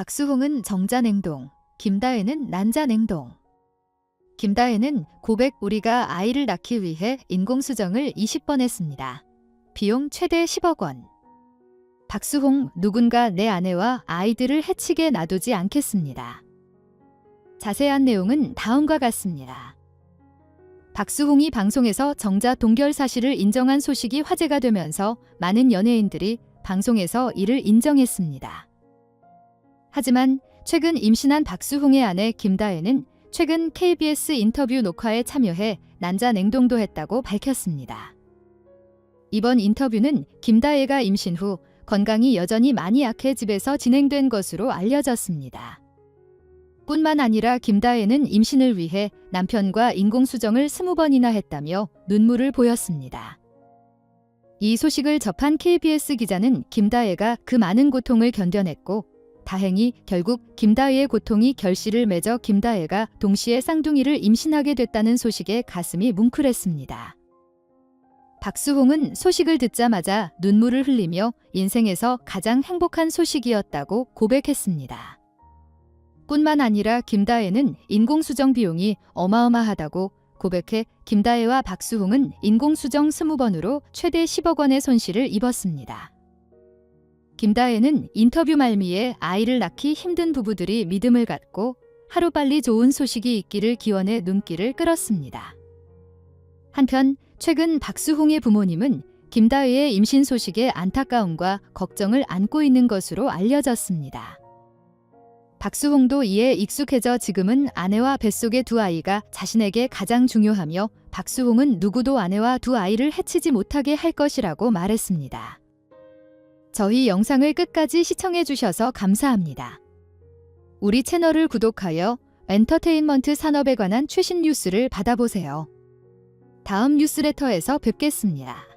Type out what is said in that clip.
박수홍은 정자냉동, 김다혜는 난자냉동. 김다혜는 고백 우리가 아이를 낳기 위해 인공수정을 20번 했습니다. 비용 최대 10억 원. 박수홍 누군가 내 아내와 아이들을 해치게 놔두지 않겠습니다. 자세한 내용은 다음과 같습니다. 박수홍이 방송에서 정자 동결 사실을 인정한 소식이 화제가 되면서 많은 연예인들이 방송에서 이를 인정했습니다. 하지만 최근 임신한 박수홍의 아내 김다혜는 최근 KBS 인터뷰 녹화에 참여해 난자 냉동도 했다고 밝혔습니다. 이번 인터뷰는 김다혜가 임신 후 건강이 여전히 많이 약해 집에서 진행된 것으로 알려졌습니다. 뿐만 아니라 김다혜는 임신을 위해 남편과 인공수정을 20번이나 했다며 눈물을 보였습니다. 이 소식을 접한 KBS 기자는 김다혜가 그 많은 고통을 견뎌냈고 다행히 결국 김다혜의 고통이 결실을 맺어 김다혜가 동시에 쌍둥이를 임신하게 됐다는 소식에 가슴이 뭉클했습니다. 박수홍은 소식을 듣자마자 눈물을 흘리며 인생에서 가장 행복한 소식이었다고 고백했습니다. 뿐만 아니라 김다혜는 인공수정 비용이 어마어마하다고 고백해 김다혜와 박수홍은 인공수정 20번으로 최대 10억 원의 손실을 입었습니다. 김다혜는 인터뷰 말미에 아이를 낳기 힘든 부부들이 믿음을 갖고 하루빨리 좋은 소식이 있기를 기원해 눈길을 끌었습니다. 한편 최근 박수홍의 부모님은 김다혜의 임신 소식에 안타까움과 걱정을 안고 있는 것으로 알려졌습니다. 박수홍도 이에 익숙해져 지금은 아내와 뱃속의 두 아이가 자신에게 가장 중요하며 박수홍은 누구도 아내와 두 아이를 해치지 못하게 할 것이라고 말했습니다. 저희 영상을 끝까지 시청해 주셔서 감사합니다. 우리 채널을 구독하여 엔터테인먼트 산업에 관한 최신 뉴스를 받아보세요. 다음 뉴스레터에서 뵙겠습니다.